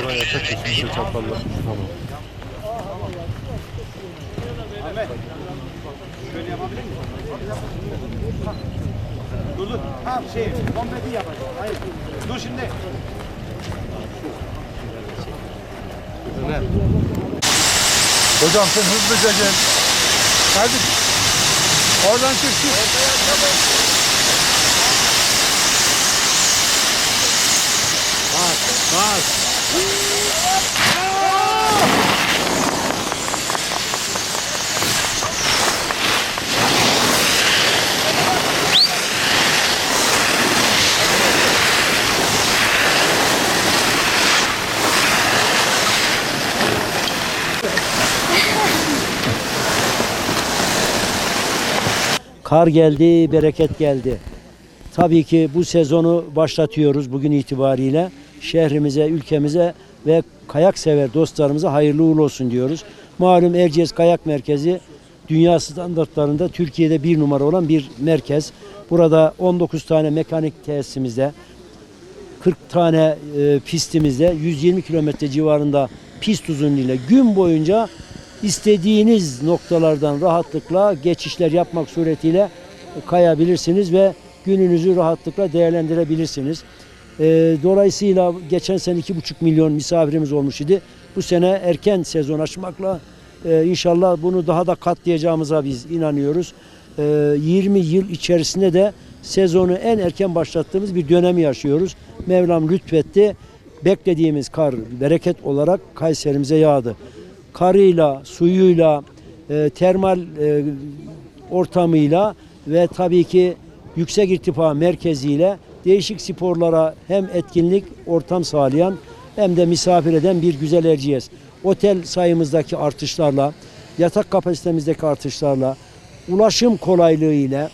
Ha, yatak kesinlikle çakallar. Tamam. Dur dur. Ha şey, değil yapacağım. Hayır. Dur şimdi. Hocam sen hızlıca gel. Kardeşim. Oradan çık çık. Bas, bas. Kar geldi, bereket geldi. Tabii ki bu sezonu başlatıyoruz bugün itibariyle. Şehrimize, ülkemize ve kayak sever dostlarımıza hayırlı uğurlu olsun diyoruz. Malum Erciyes Kayak Merkezi dünya standartlarında Türkiye'de bir numara olan bir merkez. Burada 19 tane mekanik tesisimizde, 40 tane e, pistimizde 120 kilometre civarında pist uzunluğuyla gün boyunca istediğiniz noktalardan rahatlıkla geçişler yapmak suretiyle kayabilirsiniz ve gününüzü rahatlıkla değerlendirebilirsiniz. E, dolayısıyla geçen sene 2,5 milyon misafirimiz olmuş idi. Bu sene erken sezon açmakla e, inşallah bunu daha da katlayacağımıza biz inanıyoruz. E, 20 yıl içerisinde de sezonu en erken başlattığımız bir dönemi yaşıyoruz. Mevlam lütfetti. Beklediğimiz kar bereket olarak Kayserimize yağdı. Karıyla, suyuyla, e, termal e, ortamıyla ve tabii ki yüksek irtifa merkeziyle değişik sporlara hem etkinlik ortam sağlayan hem de misafir eden bir güzel Erciyes. Otel sayımızdaki artışlarla, yatak kapasitemizdeki artışlarla, ulaşım kolaylığı ile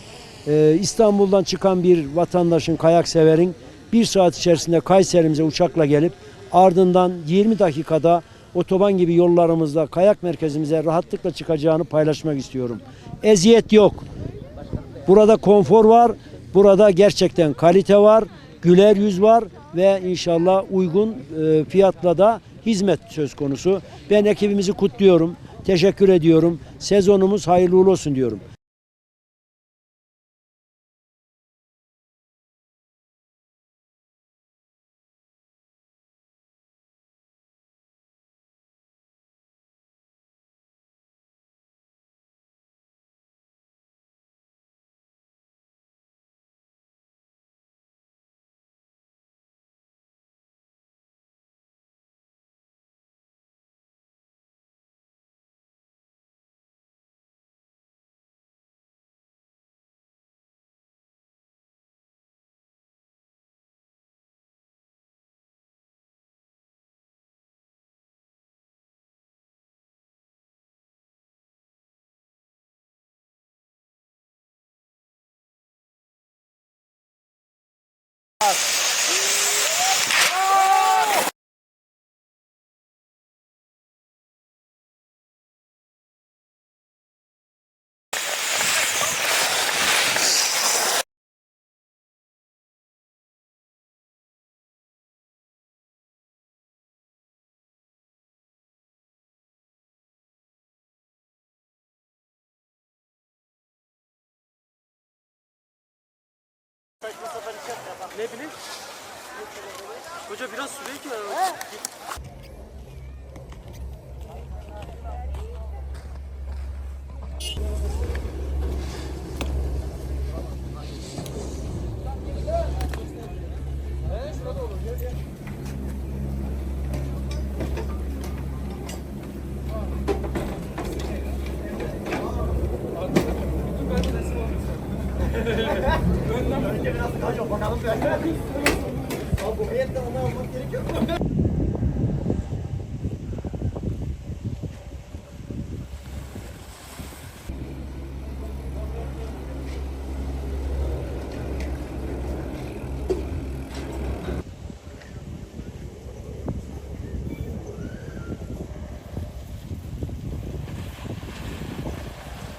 e, İstanbul'dan çıkan bir vatandaşın, kayak severin bir saat içerisinde Kayserimize uçakla gelip ardından 20 dakikada otoban gibi yollarımızda kayak merkezimize rahatlıkla çıkacağını paylaşmak istiyorum. Eziyet yok. Burada konfor var. Burada gerçekten kalite var. Güler yüz var ve inşallah uygun e, fiyatla da hizmet söz konusu. Ben ekibimizi kutluyorum. Teşekkür ediyorum. Sezonumuz hayırlı olsun diyorum. Ne bileyim? Hoca biraz sürüyor ki. Önce biraz kaç bakalım. Abi bu heyetten onu almak gerekiyor mu?